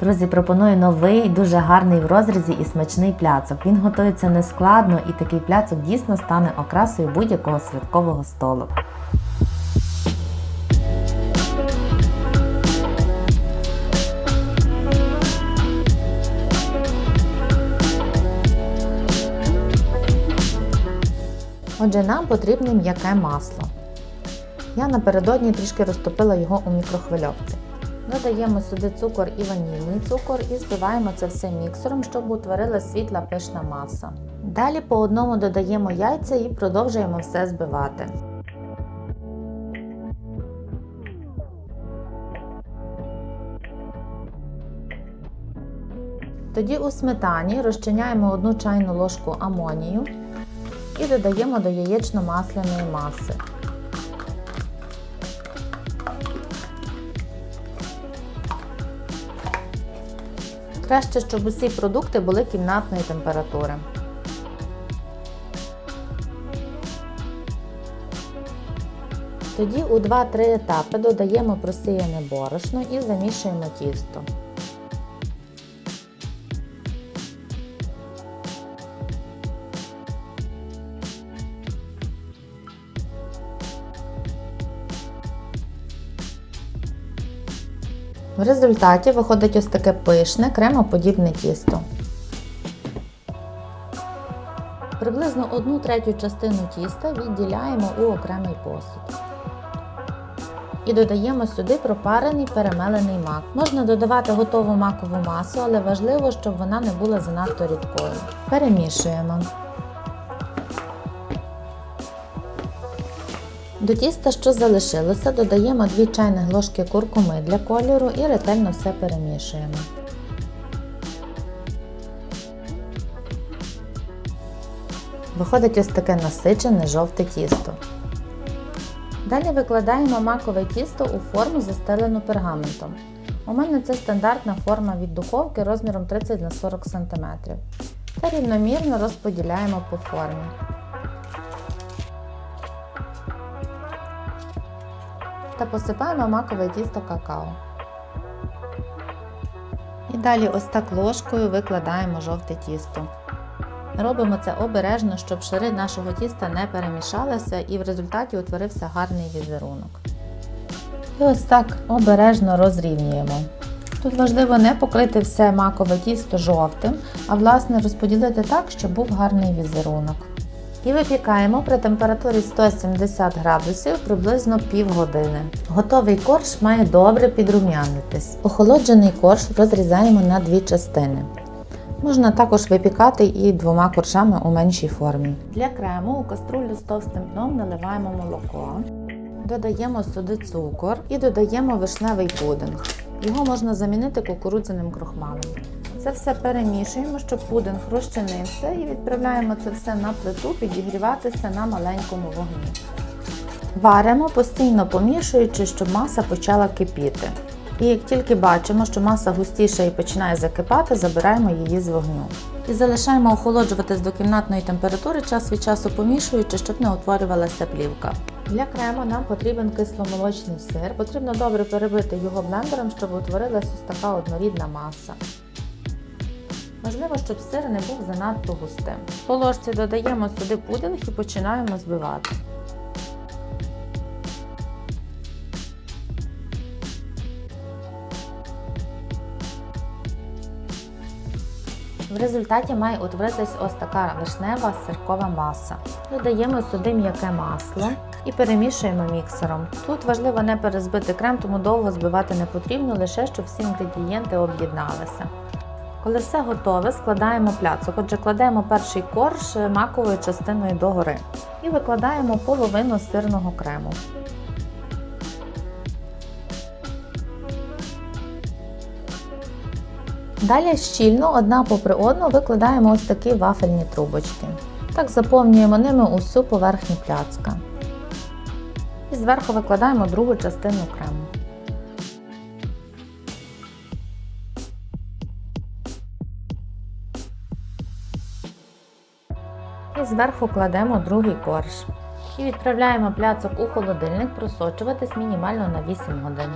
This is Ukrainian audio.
Друзі, пропоную новий, дуже гарний в розрізі і смачний пляцок. Він готується нескладно і такий пляцок дійсно стане окрасою будь-якого святкового столу. Отже, нам потрібне м'яке масло. Я напередодні трішки розтопила його у мікрохвильовці. Додаємо сюди цукор і ванільний цукор і збиваємо це все міксером, щоб утворила світла пишна маса. Далі по одному додаємо яйця і продовжуємо все збивати. Тоді у сметані розчиняємо одну чайну ложку амонію і додаємо до яєчно-масляної маси. Краще, щоб усі продукти були кімнатної температури. Тоді у 2-3 етапи додаємо просіяне борошно і замішуємо тісто. В результаті виходить ось таке пишне кремоподібне тісто. Приблизно 1 третю частину тіста відділяємо у окремий посуд. І додаємо сюди пропарений перемелений мак. Можна додавати готову макову масу, але важливо, щоб вона не була занадто рідкою. Перемішуємо. До тіста, що залишилося, додаємо 2 чайних ложки куркуми для кольору і ретельно все перемішуємо. Виходить ось таке насичене жовте тісто. Далі викладаємо макове тісто у форму, застелену пергаментом. У мене це стандартна форма від духовки розміром 30 на 40 см. Та рівномірно розподіляємо по формі. Та посипаємо макове тісто какао. І далі ось так ложкою викладаємо жовте тісто. Робимо це обережно, щоб шари нашого тіста не перемішалися і в результаті утворився гарний візерунок. І ось так обережно розрівнюємо. Тут важливо не покрити все макове тісто жовтим, а власне розподілити так, щоб був гарний візерунок. І випікаємо при температурі 170 градусів приблизно півгодини. Готовий корж має добре підрум'янитись. Охолоджений корж розрізаємо на дві частини. Можна також випікати і двома коржами у меншій формі. Для крему у каструлю з товстим дном наливаємо молоко, додаємо сюди цукор і додаємо вишневий пудинг. Його можна замінити кукурудзяним крохмалем. Це все перемішуємо, щоб пудинг розчинився і відправляємо це все на плиту підігріватися на маленькому вогні. Варимо, постійно помішуючи, щоб маса почала кипіти. І як тільки бачимо, що маса густіша і починає закипати, забираємо її з вогню. І залишаємо охолоджуватись до кімнатної температури, час від часу помішуючи, щоб не утворювалася плівка. Для крему нам потрібен кисломолочний сир. Потрібно добре перебити його блендером, щоб утворилася ось така однорідна маса. Важливо, щоб сир не був занадто густим. По ложці додаємо сюди пудинг і починаємо збивати. В результаті має утворитись ось така вишнева сиркова маса. Додаємо сюди м'яке масло і перемішуємо міксером. Тут важливо не перезбити крем, тому довго збивати не потрібно, лише щоб всі інгредієнти об'єдналися. Коли все готове, складаємо пляцок. Отже, кладемо перший корж маковою частиною догори і викладаємо половину сирного крему. Далі щільно одна попри одну викладаємо ось такі вафельні трубочки. Так заповнюємо ними усю поверхню пляцка. І зверху викладаємо другу частину крему. І зверху кладемо другий корж. І відправляємо пляцок у холодильник просочуватись мінімально на 8 годин.